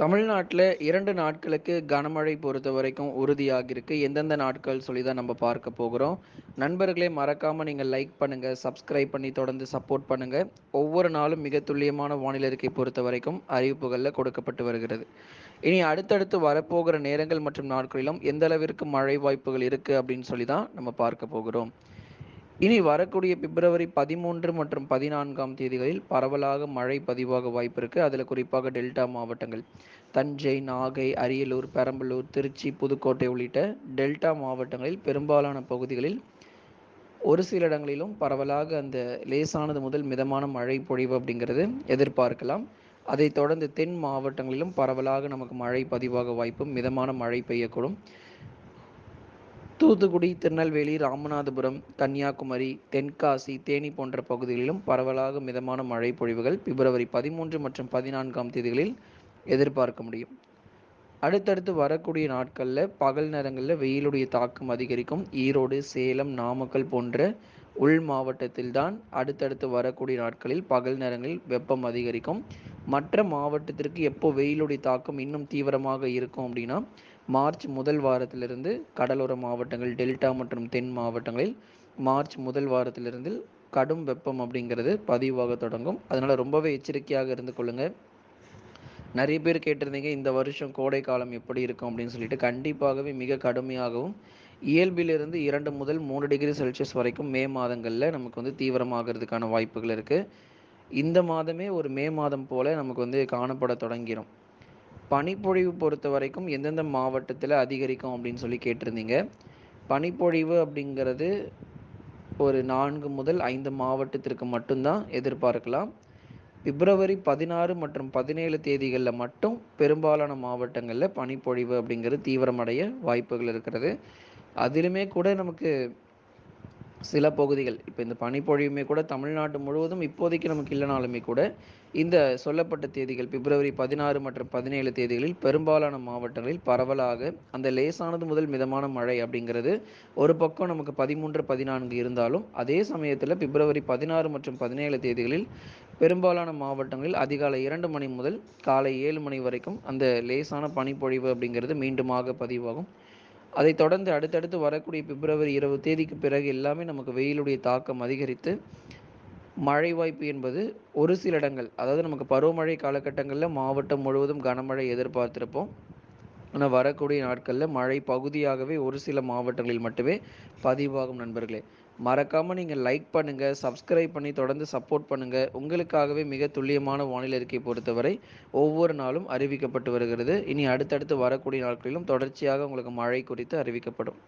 தமிழ்நாட்டில் இரண்டு நாட்களுக்கு கனமழை பொறுத்த வரைக்கும் உறுதியாகிருக்கு எந்தெந்த நாட்கள் சொல்லி தான் நம்ம பார்க்க போகிறோம். நண்பர்களே மறக்காமல் நீங்கள் லைக் பண்ணுங்கள் சப்ஸ்கிரைப் பண்ணி தொடர்ந்து சப்போர்ட் பண்ணுங்கள் ஒவ்வொரு நாளும் மிக துல்லியமான வானிலை அறிக்கை பொறுத்த வரைக்கும் அறிவிப்புகளில் கொடுக்கப்பட்டு வருகிறது. இனி அடுத்தடுத்து வரப்போகிற நேரங்கள் மற்றும் நாட்களிலும் எந்த அளவிற்கு மழை வாய்ப்புகள் இருக்குது அப்படின்னு சொல்லி தான் நம்ம பார்க்க போகிறோம். இனி வரக்கூடிய பிப்ரவரி பதிமூன்று மற்றும் பதினான்காம் தேதிகளில் பரவலாக மழை பதிவாக வாய்ப்பு இருக்குது அதில் குறிப்பாக டெல்டா மாவட்டங்கள். தஞ்சை நாகை அரியலூர் பெரம்பலூர் திருச்சி புதுக்கோட்டை உள்ளிட்ட டெல்டா மாவட்டங்களில் பெரும்பாலான பகுதிகளில் ஒரு சில இடங்களிலும் பரவலாக அந்த லேசானது முதல் மிதமான மழை பொழிவு அப்படிங்கிறது எதிர்பார்க்கலாம். அதைத் தொடர்ந்து தென் மாவட்டங்களிலும் பரவலாக நமக்கு மழை பதிவாக வாய்ப்பும் மிதமான மழை பெய்யக்கூடும். தூத்துக்குடி திருநெல்வேலி ராமநாதபுரம் கன்னியாகுமரி தென்காசி தேனி போன்ற பகுதிகளிலும் பரவலாக மிதமான மழை பொழிவுகள் பிப்ரவரி பதிமூன்று மற்றும் பதினான்காம் தேதிகளில் எதிர்பார்க்க முடியும். அடுத்தடுத்து வரக்கூடிய நாட்களில் பகல் நேரங்களில் வெயிலுடைய தாக்கம் அதிகரிக்கும். ஈரோடு சேலம் நாமக்கல் போன்ற உள் மாவட்டத்தில்தான் அடுத்தடுத்து வரக்கூடிய நாட்களில் பகல் நேரங்களில் வெப்பம் அதிகரிக்கும். மற்ற மாவட்டத்திற்கு எப்போ வெயிலுடைய தாக்கம் இன்னும் தீவிரமாக இருக்கும் அப்படின்னா மார்ச் முதல் வாரத்திலிருந்து கடலோர மாவட்டங்கள் டெல்டா மற்றும் தென் மாவட்டங்களில் மார்ச் முதல் வாரத்திலிருந்து கடும் வெப்பம் அப்படிங்கிறது பதிவாக தொடங்கும். அதனால ரொம்பவே எச்சரிக்கையாக இருந்து கொள்ளுங்க. நிறைய பேர் கேட்டிருந்தீங்க இந்த வருஷம் கோடை காலம் எப்படி இருக்கும் அப்படின்னு சொல்லிட்டு. கண்டிப்பாகவே மிக கடுமையாகவும் இயல்பிலிருந்து இரண்டு முதல் மூணு டிகிரி செல்சியஸ் வரைக்கும் மே மாதங்களில் நமக்கு வந்து தீவிரமாகிறதுக்கான வாய்ப்புகள் இருக்குது இந்த மாதமே ஒரு மே மாதம் போல் நமக்கு வந்து காணப்பட தொடங்கிடும் பனிப்பொழிவு பொறுத்த வரைக்கும் எந்தெந்த மாவட்டத்தில் அதிகரிக்கும் அப்படின்னு சொல்லி கேட்டிருந்தீங்க. பனிப்பொழிவு அப்படிங்கிறது ஒரு நான்கு முதல் ஐந்து மாவட்டத்திற்கு மட்டும்தான் எதிர்பார்க்கலாம். பிப்ரவரி பதினாறு மற்றும் பதினேழு தேதிகளில் மட்டும் பெரும்பாலான மாவட்டங்களில் பனிப்பொழிவு அப்படிங்கிறது தீவிரமடைய வாய்ப்புகள் இருக்கிறது. அதிலுமே கூட நமக்கு சில பகுதிகள் இப்போ இந்த பனிப்பொழிவுமே கூட தமிழ்நாடு முழுவதும் இப்போதைக்கு நமக்கு இல்லைனாலுமே கூட இந்த சொல்லப்பட்ட தேதிகள் பிப்ரவரி பதினாறு மற்றும் பதினேழு தேதிகளில் பெரும்பாலான மாவட்டங்களில் பரவலாக அந்த லேசானது முதல் மிதமான மழை அப்படிங்கிறது ஒரு பக்கம் நமக்கு பதிமூன்று பதினான்கு இருந்தாலும் அதே சமயத்தில் பிப்ரவரி பதினாறு மற்றும் பதினேழு தேதிகளில் பெரும்பாலான மாவட்டங்களில் அதிகாலை இரண்டு மணி முதல் காலை ஏழு மணி வரைக்கும் அந்த லேசான பனிப்பொழிவு அப்படிங்கிறது மீண்டுமாக பதிவாகும். அதை தொடர்ந்து அடுத்தடுத்து வரக்கூடிய பிப்ரவரி இருபது தேதிக்கு பிறகு எல்லாமே நமக்கு வெயிலுடைய தாக்கம் அதிகரித்து மழை வாய்ப்பு என்பது ஒரு சில இடங்கள் அதாவது நமக்கு பருவமழை காலகட்டங்களில் மாவட்டம் முழுவதும் கனமழை எதிர்பார்த்திருப்போம். ஆனால் வரக்கூடிய நாட்களில் மழை பகுதியாகவே ஒரு சில மாவட்டங்களில் மட்டுமே பதிவாகும் நண்பர்களே. மறக்காமல் நீங்கள் லைக் பண்ணுங்கள் சப்ஸ்கிரைப் பண்ணி தொடர்ந்து சப்போர்ட் பண்ணுங்கள் உங்களுக்காகவே மிக துல்லியமான வானிலை அறிக்கை பொறுத்தவரை ஒவ்வொரு நாளும் அறிவிக்கப்பட்டு வருகிறது. இனி அடுத்தடுத்து வரக்கூடிய நாட்களிலும் தொடர்ச்சியாக உங்களுக்கு மழை குறித்து அறிவிக்கப்படும்.